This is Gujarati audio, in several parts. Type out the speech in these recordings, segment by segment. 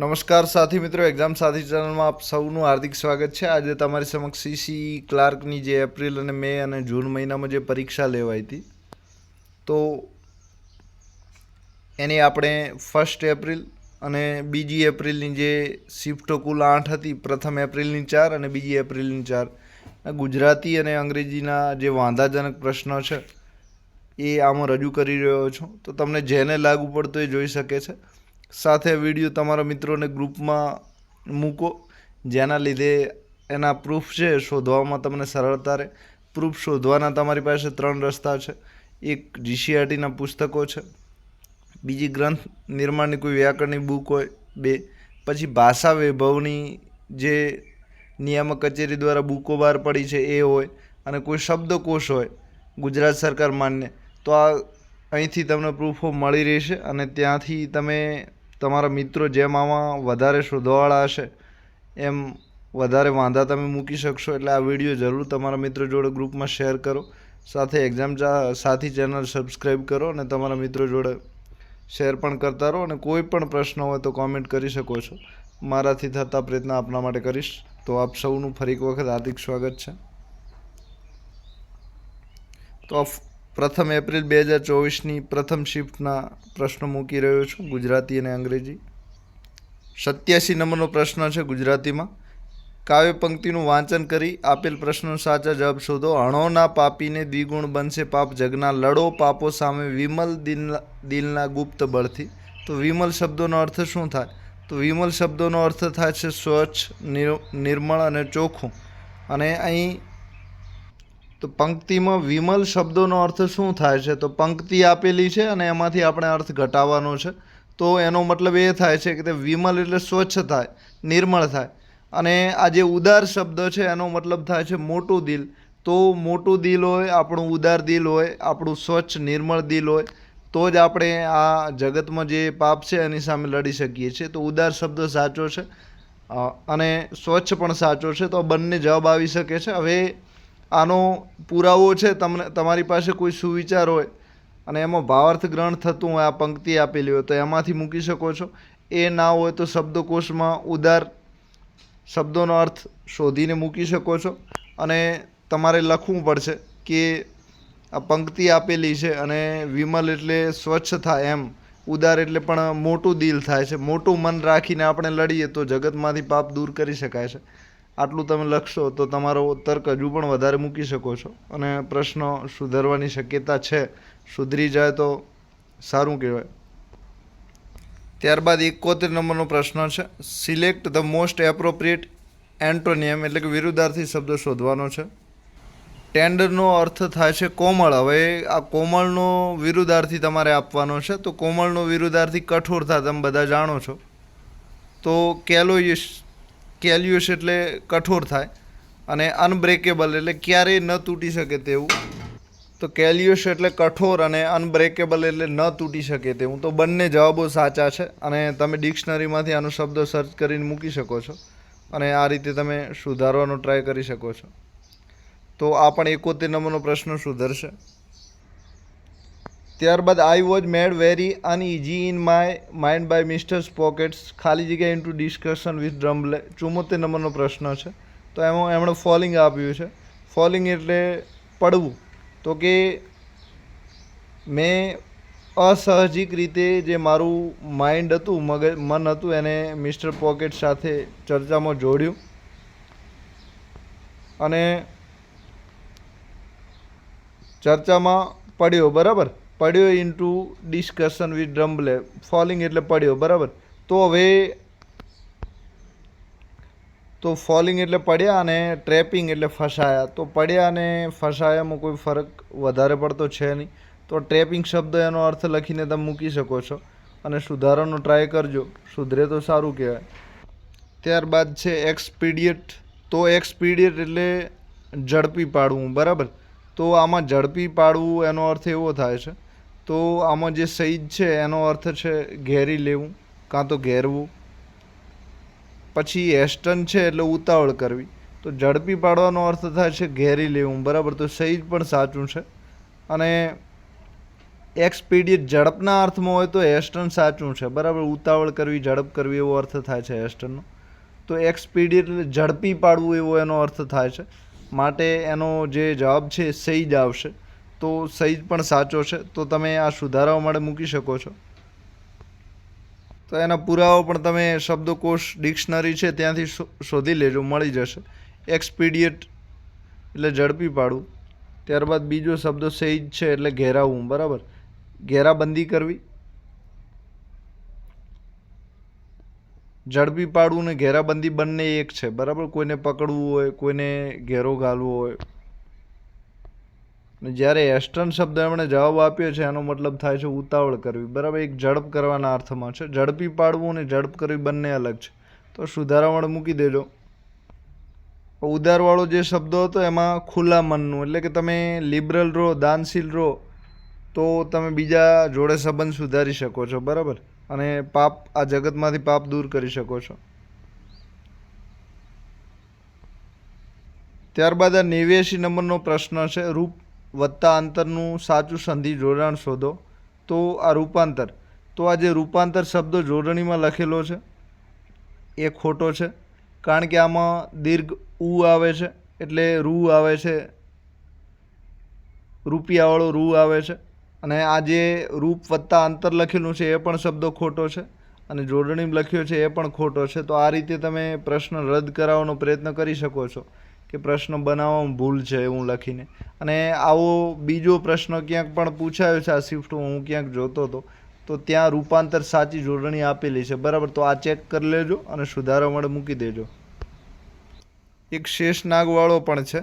નમસ્કાર સાથી મિત્રો એક્ઝામ સાથી ચેનલમાં આપ સૌનું હાર્દિક સ્વાગત છે. આજે તમારી સમક્ષ સીસી ક્લાર્કની જે એપ્રિલ અને મે અને જૂન મહિનામાં જે પરીક્ષા લેવાઈ હતી, તો એની આપણે ફર્સ્ટ એપ્રિલ અને બીજી એપ્રિલની જે શિફ્ટો કુલ આઠ હતી, પ્રથમ એપ્રિલની ચાર અને બીજી એપ્રિલની ચાર. ગુજરાતી અને અંગ્રેજીના જે વાંધાજનક પ્રશ્નો છે, એ આમાં રજૂ કરી રહ્યો છું. તો તમને જેને લાગુ પડતો એ જોઈ શકે છે. સાથે વીડિયો તમારા મિત્રોને ગ્રુપમાં મૂકો. જેના લીધે એના પ્રૂફ છે, શોધવામાં તમને સરળતા રહે. પ્રૂફ શોધવાના તમારી પાસે ત્રણ રસ્તા છે. એક જીસીઆરટીના પુસ્તકો છે. બીજી ગ્રંથ નિર્માણની કોઈ વ્યાકરણની બુક હોય. બે, પછી ભાષા વૈભવની જે નિયામક કચેરી દ્વારા બુકો બહાર પડી છે, એ હોય. અને કોઈ શબ્દકોશ હોય, ગુજરાત સરકાર માન્ય. તો આ અહીંથી તમને પ્રૂફો મળી રહેશે અને ત્યાંથી તમે તમારા મિત્રો જેમ આમાં વધારે શોધવાળા હશે, એમ વધારે વાંધા તમે મૂકી શકશો. એટલે આ વીડિયો જરૂર તમારા મિત્રો જોડે ગ્રુપમાં શેર કરો. સાથે એક્ઝામ સાથી ચેનલ સબસ્ક્રાઈબ કરો અને તમારા મિત્રો જોડે શેર પણ કરતા રહો. અને કોઈ પણ પ્રશ્ન હોય તો કોમેન્ટ કરી શકો છો. મારાથી થતા પ્રયત્ન આપના માટે કરીશ. તો આપ સૌનું ફરી એક વખત હાર્દિક સ્વાગત છે. તો પ્રથમ એપ્રિલ બે હજાર ચોવીસની પ્રથમ શિફ્ટના પ્રશ્નો મૂકી રહ્યો છું, ગુજરાતી અને અંગ્રેજી. સત્યાસી નંબરનો પ્રશ્ન છે ગુજરાતીમાં. કાવ્ય પંક્તિનું વાંચન કરી આપેલ પ્રશ્નનો સાચા જવાબ શોધો. અણોના પાપીને દ્વિગુણ બનશે પાપ જગના લડો પાપો સામે વિમલ દિલના દિલના ગુપ્ત બળથી. તો વિમલ શબ્દોનો અર્થ શું થાય? તો વિમલ શબ્દોનો અર્થ થાય છે સ્વચ્છ નિર- નિર્મળ અને ચોખ્ખું. અને અહીં તો પંક્તિમાં વિમલ શબ્દોનો અર્થ શું થાય છે? તો પંક્તિ આપેલી છે અને એમાંથી આપણે અર્થ ઘટાવવાનો છે. તો એનો મતલબ એ થાય છે કે તે વિમલ એટલે સ્વચ્છ થાય, નિર્મળ થાય. અને આ જે ઉદાર શબ્દ છે, એનો મતલબ થાય છે મોટું દિલ. તો મોટું દિલ હોય, આપણું ઉદાર દિલ હોય, આપણું સ્વચ્છ, નિર્મળ દિલ હોય, તો જ આપણે આ જગતમાં જે પાપ છે એની સામે લડી શકીએ છીએ. તો ઉદાર શબ્દ સાચો છે અને સ્વચ્છ પણ સાચો છે. તો બંને જવાબ આવી શકે છે. હવે આનો પુરાવો છે, તમને, તમારી પાસે કોઈ સુવિચાર હોય અને એમાં ભાવાર્થ ગ્રહણ થતું હોય, આ પંક્તિ આપેલી હોય, તો એમાંથી મૂકી શકો છો. એ ના હોય તો શબ્દકોશમાં ઉદાર શબ્દોનો અર્થ શોધીને મૂકી શકો છો અને તમારે લખવું પડશે કે આ પંક્તિ આપેલી છે અને વિમલ એટલે સ્વચ્છ થાય એમ. ઉદાર એટલે પણ મોટું દિલ થાય છે. મોટું મન રાખીને આપણે લડીએ તો જગતમાંથી પાપ દૂર કરી શકાય છે. આટલું તમે લખશો તો તમારો તર્ક હજુ પણ વધારે મૂકી શકો છો. અને પ્રશ્નો સુધરવાની શક્યતા છે. સુધરી જાય તો સારું કહેવાય. ત્યારબાદ એકોતેર નંબરનો પ્રશ્ન છે. Select the most appropriate antonym એટલે કે વિરુદ્ધાર્થી શબ્દ શોધવાનો છે. ટેન્ડરનો અર્થ થાય છે કોમળ. હવે આ કોમળનો વિરુદ્ધાર્થી તમારે આપવાનો છે. તો કોમળનો વિરુદ્ધાર્થી કઠોર થાય તમે બધા જાણો છો. તો કેલોયુસ કેલ્યુસ એટલે કઠોર થાય અને અનબ્રેકેબલ એટલે ક્યારેય ન તૂટી શકે તેવું. તો કેલ્યુસ એટલે કઠોર અને અનબ્રેકેબલ એટલે ન તૂટી શકે તેવું. તો બંને જવાબો સાચા છે અને તમે ડિક્શનરીમાંથી આનો શબ્દ સર્ચ કરીને મૂકી શકો છો અને આ રીતે તમે સુધારવાનો ટ્રાય કરી શકો છો. તો આ પણ એકોતેર નંબરનો પ્રશ્ન સુધરશે. ત્યારબાદ I was made very uneasy in my mind by mister's pockets ખાલી જગ્યા ઇન્ટુ ડિસ્કશન વિથ ડ્રમ્બલે ચુમ્મોતેર નંબરનો પ્રશ્ન છે. તો એમાં એમણે ફોલિંગ આપ્યું છે. ફોલિંગ એટલે પડવું. તો કે મેં અસહજિક રીતે જે મારું માઇન્ડ હતું, મગજ, મન હતું, એને મિસ્ટર પોકેટ સાથે ચર્ચામાં જોડ્યું. અને ચર્ચામાં પડ્યો, બરાબર? પડ્યો into discussion with Drumble falling એટલે પડ્યો, બરાબર? તો હવે, તો ફોલિંગ એટલે પડ્યા અને ટ્રેપિંગ એટલે ફસાયા. તો પડ્યા અને ફસાયામાં કોઈ ફરક વધારે પડતો છે નહીં. તો ટ્રેપિંગ શબ્દ એનો અર્થ લખીને તમે મૂકી શકો છો અને સુધારવાનો ટ્રાય કરજો. સુધરે તો સારું કહેવાય. ત્યારબાદ છે એક્સપીડિયટ તો એક્સપીડિયટ એટલે ઝડપી પાડવું, બરાબર? તો આમાં ઝડપી પાડવું એનો અર્થ એવો થાય છે તો આમાં જે સહીજ છે, એનો અર્થ છે ઘેરી લેવું, કાં તો ઘેરવું. પછી હેસ્ટન છે એટલે ઉતાવળ કરવી. તો ઝડપી પાડવાનો અર્થ થાય છે ઘેરી લેવું, બરાબર? તો સહીજ પણ સાચું છે. અને એક્સપીડિયટ ઝડપના અર્થમાં હોય તો હેસ્ટન સાચું છે, બરાબર? ઉતાવળ કરવી, ઝડપ કરવી એવો અર્થ થાય છે હેસ્ટનનો તો એક્સપીડિયટ એટલે ઝડપી પાડવું એવો એનો અર્થ થાય છે. માટે એનો જે જવાબ છે સહી આવશે. તો સહી પણ સાચો છે. તો તમે આ સુધારાઓ માટે મૂકી શકો છો. તો એના પુરાવા પણ તમે શબ્દકોશ ડિક્શનરી છે ત્યાંથી શોધી લેજો, મળી જશે. એક્સપીડિયટ એટલે ઝડપી પાડવું. ત્યારબાદ બીજો શબ્દ સહી છે એટલે ઘેરાવવું, બરાબર? ઘેરાબંધી કરવી. ઝડપી પાડવું ને ઘેરાબંધી બંને એક છે, બરાબર? કોઈને પકડવું હોય, કોઈને ઘેરો ઘાલવો હોય. જ્યારે એસ્ટર્ન શબ્દ એમણે જવાબ આપ્યો છે, એનો મતલબ થાય છે ઉતાવળ કરવી. બરાબર? એક ઝડપ કરવાના અર્થમાં છે. ઝડપી પાડવું અને ઝડપ કરવી બંને અલગ છે. તો સુધારામણ મૂકી દેજો. ઉદારવાળો જે શબ્દ હતો, એમાં ખુલ્લા મનનું, એટલે કે તમે લિબરલ રહો, દાનશીલ રહો, તો તમે બીજા જોડે સંબંધ સુધારી શકો છો. બરાબર? અને પાપ, આ જગતમાંથી પાપ દૂર કરી શકો છો. ત્યારબાદ આ નેવ્યાસી નંબરનો પ્રશ્ન છે. રૂપ વત્તા અંતરનું સાચું સંધિ જોડાણ શોધો. તો આ રૂપાંતર. તો આ જે રૂપાંતર શબ્દો જોડણીમાં લખેલો છે, એ ખોટો છે, કારણ કે આમાં દીર્ઘ ઉ આવે છે, એટલે રૂ આવે છે, રૂપિયાવાળો રૂ આવે છે, અને આ જે રૂપ વત્તા અંતર લખેલું છે, એ પણ શબ્દો ખોટો છે, અને જોડણીમાં લખ્યો છે, એ પણ ખોટો છે. તો આ રીતે તમે પ્રશ્ન રદ કરાવવાનો પ્રયત્ન કરી શકો છો. કે પ્રશ્ન બનાવવામાં ભૂલ છે એવું લખીને. અને આવો બીજો પ્રશ્ન ક્યાંક પણ પૂછાયો છે આ શિફ્ટમાં હું ક્યાંક જોતો હતો, તો ત્યાં રૂપાંતર સાચી જોડણી આપેલી છે. બરાબર? તો આ ચેક કરી લેજો અને સુધારા માટે મૂકી દેજો. એક શેષ નાગવાળો પણ છે.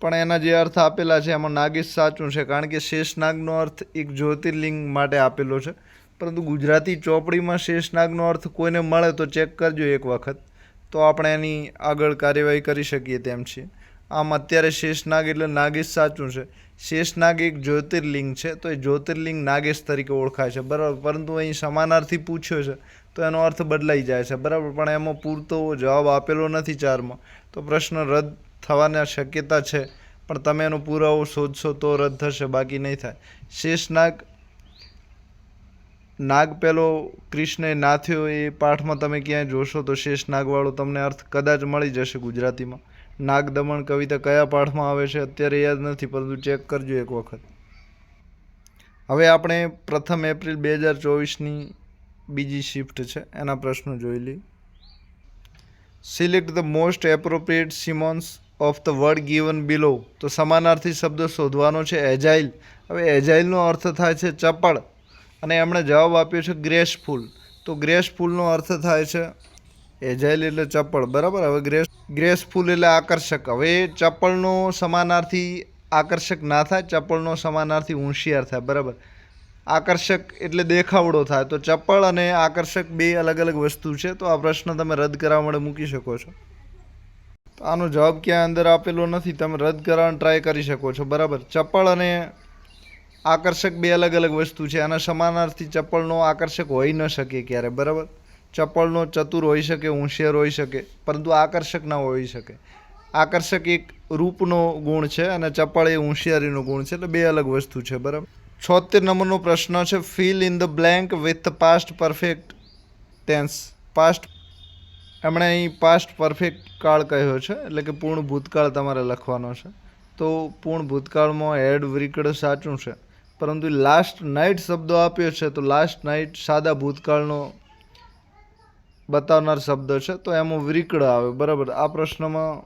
પણ એના જે અર્થ આપેલા છે, એમાં નાગેશ સાચું છે, કારણ કે શેષનાગનો અર્થ એક જ્યોતિર્લિંગ માટે આપેલો છે. પરંતુ ગુજરાતી ચોપડીમાં શેષનાગનો અર્થ કોઈને મળે તો ચેક કરજો એક વખત. તો આપણે એની આગળ કાર્યવાહી કરી શકીએ તેમ છીએ આમ અત્યારે શેષનાગ એટલે નાગેશ સાચું છે. શેષનાગ એક જ્યોતિર્લિંગ છે, તો એ જ્યોતિર્લિંગ નાગેશ તરીકે ઓળખાય છે. બરાબર, પરંતુ અહીં સમાનાર્થી પૂછ્યો છે, તો એનો અર્થ બદલાઈ જાય છે. બરાબર, પણ એમાં પૂરતો જવાબ આપેલો નથી ચારમાં. તો પ્રશ્ન રદ થવાની શક્યતા છે, પણ તમે એનો પુરાવો શોધશો તો રદ થશે, બાકી નહીં થાય. શેષનાગ નાગ પેલો કૃષ્ણે નાથ્યો એ પાઠમાં તમે ક્યાંય જોશો તો શેષ નાગવાળો તમને અર્થ કદાચ મળી જશે ગુજરાતીમાં. નાગ દમણ કવિતા કયા પાઠમાં આવે છે અત્યારે યાદ નથી, પરંતુ ચેક કરજો એક વખત. હવે આપણે પ્રથમ એપ્રિલ બે હજાર ચોવીસની બીજી શિફ્ટ છે, એના પ્રશ્નો જોઈ લઈએ. Select the most appropriate synonyms of the word given below તો સમાનાર્થી શબ્દ શોધવાનો છે એજાઇલ હવે એજાઇલનો અર્થ થાય છે ચપળ. અને એમણે જવાબ આપ્યો છે ગ્રેસફુલ. તો ગ્રેસફુલનો અર્થ થાય છે એજાઇલ એટલે ચપળ બરાબર? હવે ગ્રેસ, ગ્રેસફુલ એટલે આકર્ષક. હવે ચપળનો સમાનાર્થી આકર્ષક ના થાય ચપળનો સમાનાર્થી હોંશિયાર થાય. બરાબર? આકર્ષક એટલે દેખાવડો થાય. તો ચપળ અને આકર્ષક બે અલગ અલગ વસ્તુ છે. તો આ પ્રશ્ન તમે રદ કરવા માટે મૂકી શકો છો. આનો જવાબ ક્યાં અંદર આપેલો નથી. તમે રદ કરવાનો ટ્રાય કરી શકો છો. બરાબર? ચપળ અને આકર્ષક બે અલગ અલગ વસ્તુ છે આના સમાનાર્થી ચપ્પલનો આકર્ષક હોઈ ન શકે ક્યારે, બરાબર? ચપ્પલનો ચતુર હોઈ શકે હોંશિયાર હોઈ શકે, પરંતુ આકર્ષક ના હોઈ શકે. આકર્ષક એક રૂપનો ગુણ છે અને ચપ્પળ એ હોંશિયારીનો ગુણ છે, એટલે બે અલગ વસ્તુ છે, બરાબર? છોતેર નંબરનો પ્રશ્ન છે fill in the blank with past perfect tense past એમણે અહીં પાસ્ટ પરફેક્ટ કાળ કહ્યો છે, એટલે કે પૂર્ણ ભૂતકાળ તમારે લખવાનો છે. તો પૂર્ણ ભૂતકાળમાં હેડ વ્રિકડ સાચું છે. પરંતુ લાસ્ટ નાઇટ શબ્દો આપ્યો છે, તો લાસ્ટ નાઇટ સાદા ભૂતકાળનો બતાવનાર શબ્દ છે, તો એમાં વિરીકળ આવે, બરાબર? આ પ્રશ્નમાં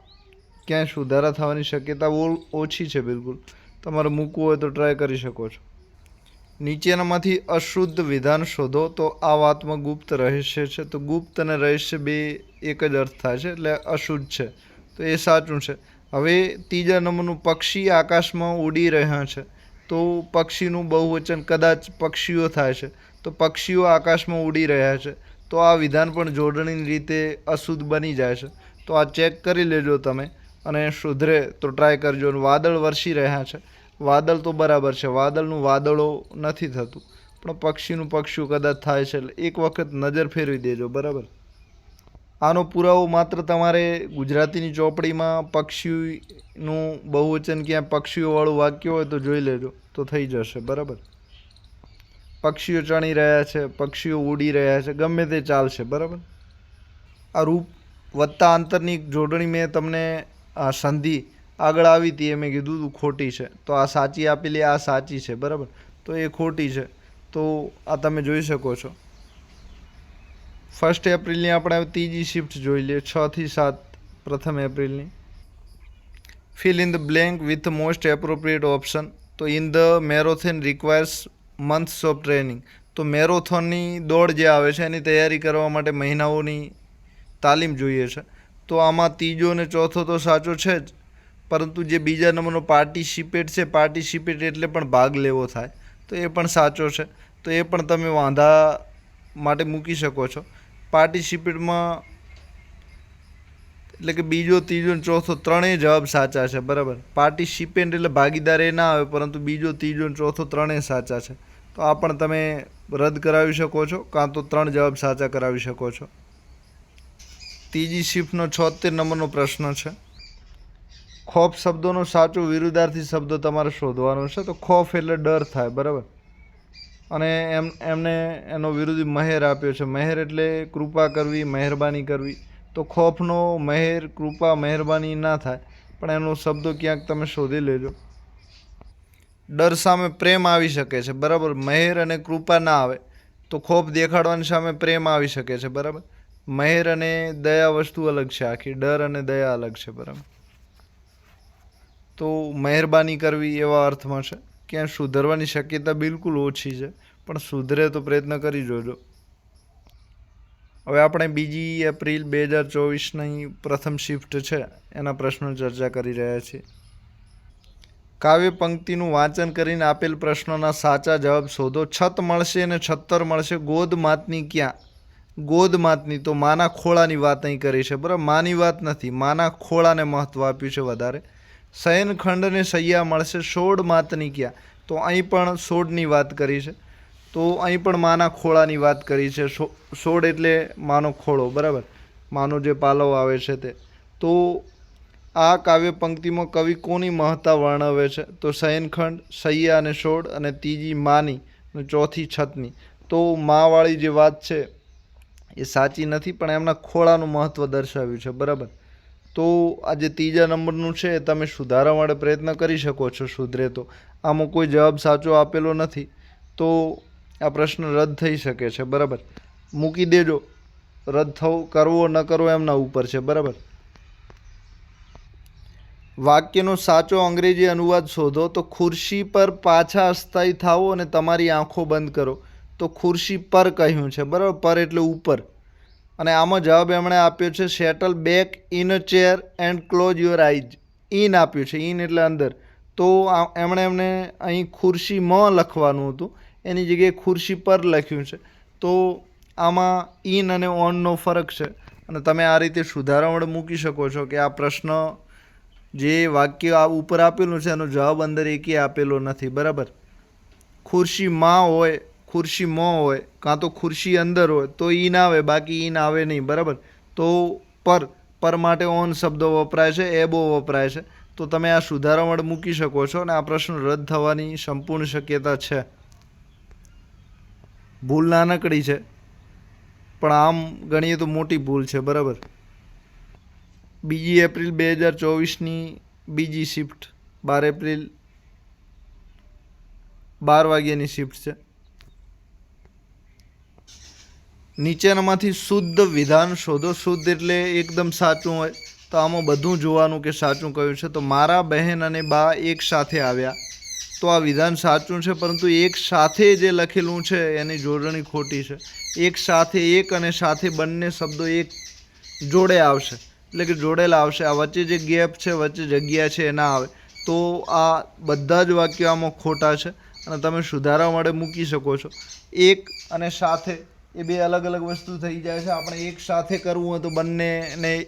ક્યાંય સુધારા થવાની શક્યતા ઓછી છે બિલકુલ. તમારે મૂકવું હોય તો ટ્રાય કરી શકો છો. નીચેનામાંથી અશુદ્ધ વિધાન શોધો, તો આ વાતમાં ગુપ્ત રહસ્ય છે, તો ગુપ્ત અને રહસ્ય બે એક જ અર્થ થાય છે, એટલે અશુદ્ધ છે. તો એ સાચું છે. હવે ત્રીજા નંબરનું પક્ષી આકાશમાં ઉડી રહ્યા છે. તો પક્ષીનું બહુવચન કદાચ પક્ષીઓ થાય છે. તો પક્ષીઓ આકાશમાં ઉડી રહ્યા છે. તો આ વિધાન પણ જોડણીની રીતે અશુદ્ધ બની જાય છે. તો આ ચેક કરી લેજો તમે અને સુધરે તો ટ્રાય કરજો. વાદળ વરસી રહ્યા છે. વાદળ તો બરાબર છે. વાદળનું વાદળો નથી થતું. પણ પક્ષીનું પક્ષીઓ કદાચ થાય છે એટલે એક વખત નજર ફેરવી દેજો. બરાબર? આનો પુરાવો માત્ર તમારે ગુજરાતીની ચોપડીમાં પક્ષીનું બહુવચન ક્યાં પક્ષીઓવાળું વાક્ય હોય તો જોઈ લેજો, તો થઈ જશે, બરાબર? પક્ષીઓ ચણી રહ્યા છે, પક્ષીઓ ઉડી રહ્યા છે, ગમે તે ચાલશે, બરાબર? આ રૂપ વત્તા અંતરની જોડણી મેં તમને આ સંધિ આગળ આવી હતી એ મેં કીધું હતું ખોટી છે, તો આ સાચી આપેલી, આ સાચી છે, બરાબર? તો એ ખોટી છે, તો આ તમે જોઈ શકો છો. ફર્સ્ટ એપ્રિલની આપણે ત્રીજી શિફ્ટ જોઈ લઈએ, છ થી સાત પ્રથમ એપ્રિલની fill in the blank with most appropriate option તો in the marathon requires months of training તો મેરોથોનની દોડ જે આવે છે, એની તૈયારી કરવા માટે મહિનાઓની તાલીમ જોઈએ છે. તો આમાં ત્રીજો અને ચોથો તો સાચો છે જ, પરંતુ જે બીજા નંબરનો પાર્ટિસિપેટ છે પાર્ટિસિપેટ એટલે પણ ભાગ લેવો થાય. તો એ પણ સાચો છે. તો એ પણ તમે વાંધા માટે મૂકી શકો છો. પાર્ટિસિપેટમાં એટલે કે બીજો, ત્રીજો ને ચોથો ત્રણેય જવાબ સાચા છે, બરાબર? પાર્ટિસિપેન્ટ એટલે ભાગીદાર એ ના આવે, પરંતુ બીજો, ત્રીજો ને ચોથો ત્રણેય સાચા છે. તો આ પણ તમે રદ કરાવી શકો છો, કાં તો ત્રણ જવાબ સાચા કરાવી શકો છો. ત્રીજી શિફ્ટનો છોતેર નંબરનો પ્રશ્ન છે. ખોફ શબ્દોનો સાચો વિરુદ્ધાર્થી શબ્દ તમારે શોધવાનો છે, તો ખોફ એટલે ડર થાય, બરાબર? અને એમ, એમને એનો વિરોધી મહેર આપ્યો છે. મહેર એટલે કૃપા કરવી, મહેરબાની કરવી. તો ખોફનો મહેર, કૃપા, મહેરબાની ના થાય. પણ એનો શબ્દો ક્યાંક તમે શોધી લેજો. ડર સામે પ્રેમ આવી શકે છે, બરાબર? મહેર અને કૃપા ના આવે, તો ખોફ દેખાડવાની સામે પ્રેમ આવી શકે છે, બરાબર? મહેર અને દયા વસ્તુ અલગ છે, આખી ડર અને દયા અલગ છે, બરાબર? તો મહેરબાની કરવી એવા અર્થમાં છે. ક્યાં સુધરવાની શક્યતા બિલકુલ ઓછી છે. પણ સુધરે તો પ્રયત્ન કરી જોજો. હવે આપણે બીજી એપ્રિલ બે હજાર ચોવીસની પ્રથમ શિફ્ટ છે, એના પ્રશ્નો ચર્ચા કરી રહ્યા છીએ. કાવ્ય પંક્તિનું વાંચન કરીને આપેલ પ્રશ્નોના સાચા જવાબ શોધો. છત મળશે અને છત્તર મળશે? ગોદ માતની ક્યાં? ગોદ માતની તો માના ખોળાની વાત અહીં કરી છે. બરાબર? માની વાત નથી. માના ખોળાને મહત્વ આપ્યું છે વધારે. શયનખંડને સૈયા મળશે. સોળ માતની ક્યાં? તો અહીં પણ સોળની વાત કરી છે. તો અહીં પણ માના ખોળાની વાત કરી છે. સોળ એટલે માનો ખોળો, બરાબર? માનો જે પાલવ આવે છે તે. તો આ કાવ્ય પંક્તિમાં કવિ કોની મહત્તા વર્ણવે છે? તો શયનખંડ સૈયા અને સોળ અને ત્રીજી માની અને ચોથી છતની. તો માવાળી જે વાત છે એ સાચી નથી, પણ એમના ખોળાનું મહત્ત્વ દર્શાવ્યું છે, બરાબર? તો આ જે ત્રીજા નંબરનું છે એ તમે સુધારવા માટે પ્રયત્ન કરી શકો છો, સુધરે તો. આમાં કોઈ જવાબ સાચો આપેલો નથી. તો આ પ્રશ્ન રદ થઈ શકે છે, બરાબર? મૂકી દેજો. રદ થવું, કરવો, ન કરવો એમના ઉપર છે, બરાબર? વાક્યનો સાચો અંગ્રેજી અનુવાદ શોધો તો ખુરશી પર પાછા અસ્થાયી થાઓ અને તમારી આંખો બંધ કરો. તો ખુરશી પર કહ્યું છે, બરાબર? પર એટલે ઉપર. અને આમાં જવાબ એમણે આપ્યો છે settle back in a chair and close your eyes in આપ્યું છે ઇન એટલે અંદર. તો એમણે એમને અહીં ખુરશીમાં લખવાનું હતું. એની જગ્યાએ ખુરશી પર લખ્યું છે. તો આમાં ઇન અને ઓનનો ફરક છે. અને તમે આ રીતે સુધારા મૂકી શકો છો કે આ પ્રશ્ન જે વાક્ય આ ઉપર આપેલું છે એનો જવાબ અંદર એકે આપેલો નથી. બરાબર? ખુરશી માં હોય, ખુરશી મોં હોય, કાં તો ખુરશી અંદર હોય, તો ઇન આવે, બાકી ઈન આવે નહીં. બરાબર? તો પર પર માટે ઓન શબ્દો વપરાય છે એબો વપરાય છે. તો તમે આ સુધારા મૂકી શકો છો અને આ પ્રશ્ન રદ થવાની સંપૂર્ણ શક્યતા છે. ભૂલ નાનકડી છે. પણ આમ ગણીએ તો મોટી ભૂલ છે, બરાબર? બીજી એપ્રિલ બે હજાર ચોવીસની બીજી શિફ્ટ, બાર એપ્રિલ બાર વાગ્યાની શિફ્ટ છે. નીચેનામાંથી શુદ્ધ વિધાન શોધો, શુદ્ધ એટલે એકદમ સાચું હોય. તો આમાં બધું જોવાનું કે સાચું કયું છે. તો મારા બહેન અને બા એક સાથે આવ્યા. તો આ વિધાન સાચું છે, પરંતુ એક સાથે જે લખેલું છે, એની જોડણી ખોટી છે. એક સાથે એક અને સાથે બંને શબ્દો એક જોડે આવશે. એટલે કે જોડેલા આવશે. આ વચ્ચે જે ગેપ છે, વચ્ચે જગ્યા છે, એ ના આવે. તો આ બધા જ વાક્યો આમાં ખોટા છે અને તમે સુધારા માટે મૂકી શકો છો. એક અને સાથે એ બે અલગ અલગ વસ્તુ થઈ જાય છે. આપણે એક સાથે કરવું હોય તો બંનેને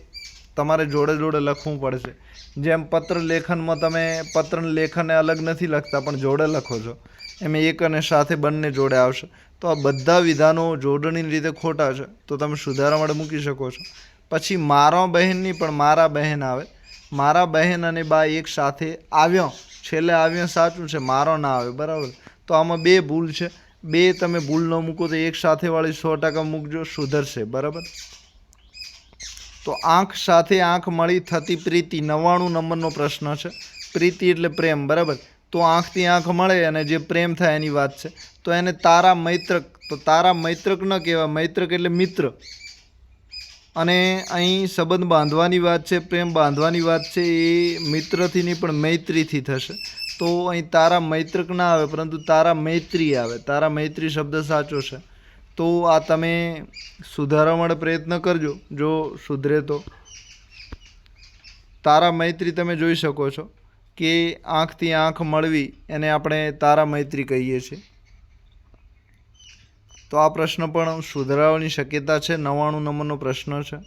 તમારે જોડે જોડે લખવું પડશે. જેમ પત્ર લેખનમાં તમે પત્ર લેખનને અલગ નથી લખતા, પણ જોડે લખો છો. એમ એક અને સાથે બંને જોડે આવશે. તો આ બધા વિધાનો જોડણીની રીતે ખોટા છે. તો તમે સુધારા માટે મૂકી શકો છો. પછી મારા બહેનની પણ મારા બહેન આવે. મારા બહેન અને બા એક સાથે આવ્યો. છેલ્લે આવ્યો સાચું છે, મારો ના આવે, બરાબર? તો આમાં બે ભૂલ છે. બે તમે ભૂલ ન મૂકો તો એક સાથેવાળી સો ટકા મૂકજો, સુધરશે, બરાબર? તો આંખ સાથે આંખ મળી થતી પ્રીતિ નવ્વાણું નંબરનો પ્રશ્ન છે. પ્રીતિ એટલે પ્રેમ, બરાબર? તો આંખથી આંખ મળે અને જે પ્રેમ થાય એની વાત છે. તો એને તારા મૈત્રક, તો તારા મૈત્રક ન કહેવાય, મૈત્રક એટલે મિત્ર. અને અહીં સંબંધ બાંધવાની વાત છે, પ્રેમ બાંધવાની વાત છે, એ મિત્રથી નહીં, પણ મૈત્રીથી થશે. તો અહીં તારા મૈત્રક ના આવે, પરંતુ તારા મૈત્રી આવે. તારા મૈત્રી શબ્દ સાચો છે. તો આ તમે સુધારવા માટે પ્રયત્ન કરજો. જો સુધરે તો. તારા મૈત્રી તમે જોઈ શકો છો કે આંખથી આંખ મળવી એને આપણે તારા મૈત્રી કહીએ છીએ. તો આ પ્રશ્ન પણ સુધારવાની શક્યતા છે નવ્વાણું નંબરનો પ્રશ્ન છે.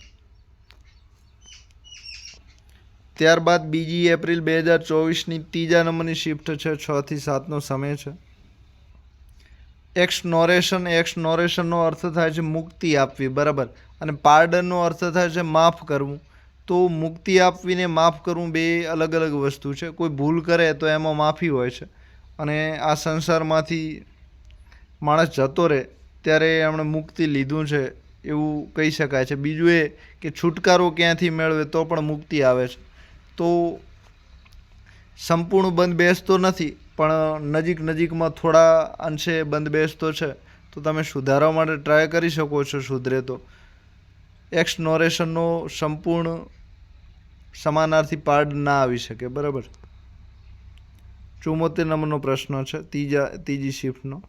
ત્યારબાદ બીજી એપ્રિલ બે હજાર ચોવીસની ત્રીજા નંબરની શિફ્ટ છે છથી સાતનો સમય છે. એક્સ નોરેશન અર્થ થાય છે મુક્તિ આપવી, બરાબર? અને પાર્ડનનો અર્થ થાય છે માફ કરવું. તો મુક્તિ આપવીને માફ કરવું બે અલગ અલગ વસ્તુ છે. કોઈ ભૂલ કરે તો એમાં માફી હોય છે. અને આ સંસારમાંથી માણસ જતો રહે ત્યારે એમણે મુક્તિ લીધું છે એવું કહી શકાય છે. બીજું એ કે છુટકારો ક્યાંથી મેળવે તો પણ મુક્તિ આવે છે. તો સંપૂર્ણ બંધ બેસતો નથી. પણ નજીક નજીકમાં થોડા અંશે બંધ બેસતો છે, તો તમે સુધારવા માટે ટ્રાય કરી શકો છો સુધરે તો. એક્સ નોરેશનનો સંપૂર્ણ સમાનાર્થી પાર્ટ ના આવી શકે, બરાબર? ચુમ્મોતેર નંબરનો પ્રશ્ન છે, ત્રીજા, ત્રીજી શિફ્ટનો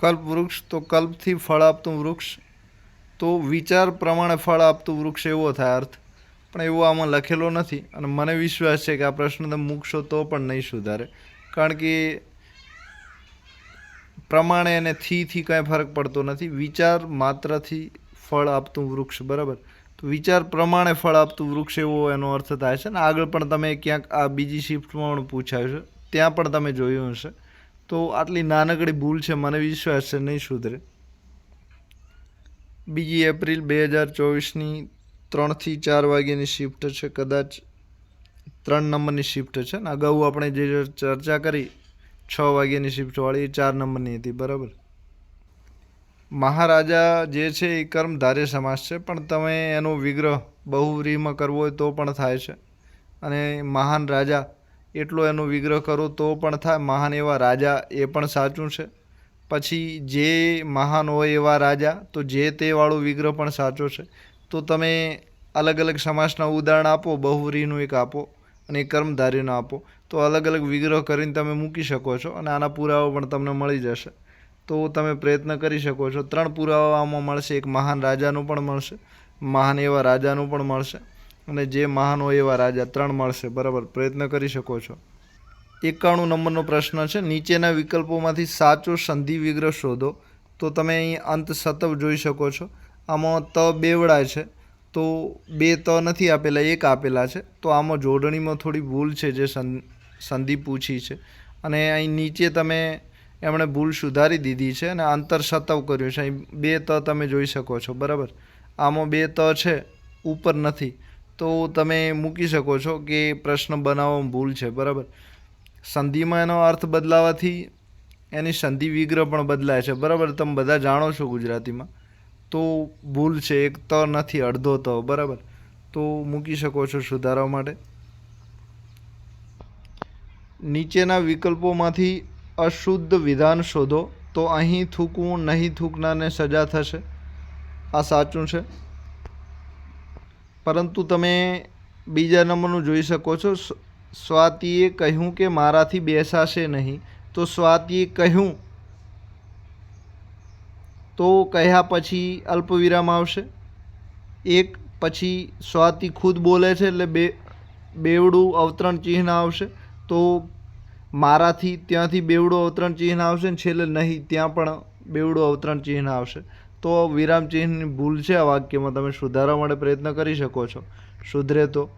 કલ્પ વૃક્ષ, તો કલ્પથી ફળ આપતું વૃક્ષ, તો વિચાર પ્રમાણે ફળ આપતું વૃક્ષ એવો થાય, અર્થ. પણ એવો આમાં લખેલો નથી અને મને વિશ્વાસ છે કે આ પ્રશ્ન તમે મૂકશો તો પણ નહીં સુધારે. કારણ કે પ્રમાણે અને થીથી કાંઈ ફરક પડતો નથી. વિચાર માત્રથી ફળ આપતું વૃક્ષ, બરાબર? તો વિચાર પ્રમાણે ફળ આપતું વૃક્ષ એવો એનો અર્થ થાય છે. ને આગળ પણ તમે ક્યાંક આ બીજી શિફ્ટમાં પણ પૂછાયું છે. ત્યાં પણ તમે જોયું હશે. તો આટલી નાનકડી ભૂલ છે, મને વિશ્વાસ છે, નહીં સુધરે. બીજી એપ્રિલ બે હજાર ચોવીસની ત્રણથી ચાર વાગ્યાની શિફ્ટ છે, કદાચ ત્રણ નંબરની શિફ્ટ છે ને? અગાઉ આપણે જે ચર્ચા કરી, છ વાગ્યાની શિફ્ટવાળી એ ચાર નંબરની હતી, બરાબર? મહારાજા જે છે, એ કર્મધાર્ય સમાસ છે, પણ તમે એનો વિગ્રહ બહુવ્રીહમાં કરવો હોય તો પણ થાય છે. અને મહાન રાજા એટલો એનો વિગ્રહ કરો તો પણ થાય, મહાન એવા રાજા એ પણ સાચું છે. પછી જે મહાન હોય એવા રાજા, તો જે તે વાળો વિગ્રહ પણ સાચો છે. તો તમે અલગ અલગ સમાસના ઉદાહરણ આપો બહુવ્રીનું એક આપો અને કર્મધારીનો આપો. તો અલગ અલગ વિગ્રહ કરીને તમે મૂકી શકો છો અને આના પુરાવા પણ તમને મળી જશે. તો તમે પ્રયત્ન કરી શકો છો. ત્રણ પુરાવા આમાં મળશે. એક મહાન રાજાનું પણ મળશે, મહાન એવા રાજાનું પણ મળશે અને જે મહાન હોય એવા રાજા ત્રણ મળશે. બરાબર? પ્રયત્ન કરી શકો છો. એકાણું નંબરનો પ્રશ્ન છે. નીચેના વિકલ્પોમાંથી સાચો સંધિ વિગ્રહ શોધો. તો તમે અહીં અંત સતવ જોઈ શકો છો. આમાં ત બેવડા છે. તો બે ત નથી આપેલા, એક આપેલા છે. તો આમાં જોડણીમાં થોડી ભૂલ છે જે સંધિ પૂછી છે. અને અહીં નીચે તમે એમણે ભૂલ સુધારી દીધી છે અને અંતર સતવ કર્યું છે. અહીં બે ત તમે જોઈ શકો છો, બરાબર? આમાં બે ત છે, ઉપર નથી. તો તમે મૂકી શકો છો કે પ્રશ્ન બનાવવામાં ભૂલ છે, બરાબર? સંધિમાં એનો અર્થ બદલાવાથી એની સંધિ વિગ્રહ પણ બદલાય છે, બરાબર? તમે બધા જાણો છો ગુજરાતીમાં. તો ભૂલ છે, એક ત નથી, અડધો ત, બરાબર? તો મૂકી શકો છો સુધારવા માટે. નીચેના વિકલ્પોમાંથી અશુદ્ધ વિધાન શોધો, તો અહીં થૂકવું, નહીં થૂકનારને સજા થશે. આ સાચું છે. પરંતુ તમે બીજા નંબરનું જોઈ શકો છો સ્વાતિએ કહ્યું કે મારાથી બેસાશે નહીં. તો સ્વાતિએ કહ્યું તો કહ્યા પછી અલ્પવિરામ આવશે. એક પછી સ્વાતિ ખુદ બોલે છે એટલે બે, બેવડું અવતરણ ચિહ્ન આવશે. તો મારાથી ત્યાંથી બેવડું અવતરણ ચિહ્ન આવશે ને છેલ્લે નહીં, ત્યાં પણ બેવડું અવતરણ ચિહ્ન આવશે. તો વિરામ ચિહ્નની ભૂલ છે આ વાક્યમાં, તમે સુધારવા માટે પ્રયત્ન કરી શકો છો. સુધરે તો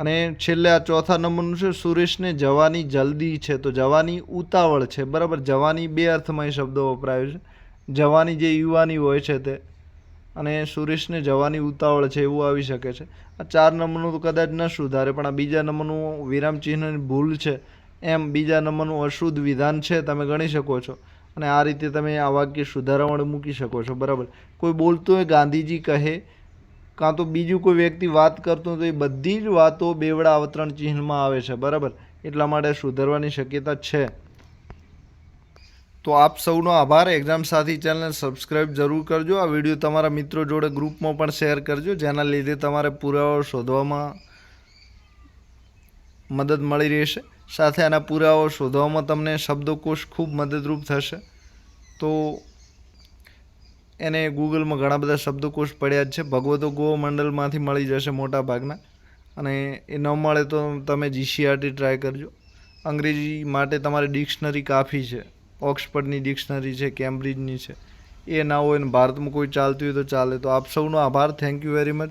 અને છેલ્લે આ ચોથા નંબરનું છે, સુરેશને જવાની જલ્દી છે. તો જવાની ઉતાવળ છે. બરાબર? જવાની બે અર્થમાં એ શબ્દો વપરાયો છે. જવાની જે યુવાની હોય છે તે. અને સુરેશને જવાની ઉતાવળ છે એવું આવી શકે છે. આ ચાર નંબરનું તો કદાચ ન સુધારે, પણ આ બીજા નંબરનું વિરામ ચિહ્નની ભૂલ છે. એમ બીજા નંબરનું અશુદ્ધ વિધાન છે, તમે ગણી શકો છો. અને આ રીતે તમે આ વાક્ય સુધારવા મૂકી શકો છો. બરાબર? કોઈ બોલતું હોય, ગાંધીજી કહે કાં તો બીજું કોઈ વ્યક્તિ વાત કરતો તો એ બધી જ વાતો બેવડા અવતરણ ચિહ્નમાં આવે છે, બરાબર? એટલા માટે સુધારવાની શક્યતા છે. તો આપ સૌનો આભાર. એક્ઝામ સાથી ચેનલને સબસ્ક્રાઇબ જરૂર કરજો. આ વીડિયો તમારા મિત્રો જોડે ગ્રુપમાં પણ શેર કરજો, જેના લીધે તમારે પુરાવાઓ શોધવામાં મદદ મળી રહેશે. સાથે આના પુરાવાઓ શોધવામાં તમને શબ્દકોશ ખૂબ મદદરૂપ થશે. તો એને ગૂગલમાં ઘણા બધા શબ્દકોશ પડ્યા જ છે. ભગવતો ગોમંડલમાંથી મળી જશે મોટા ભાગના અને એ ન મળે તો તમે જીસીઆરટી ટ્રાય કરજો. અંગ્રેજી માટે તમારે ડિક્શનરી કાફી છે. ઓક્સફર્ડની ડિક્શનરી છે કેમ્બ્રિજની છે. એ ના હોય ને ભારતમાં કોઈ ચાલતી હોય તો ચાલે. તો આપ સૌનો આભાર. Thank you very much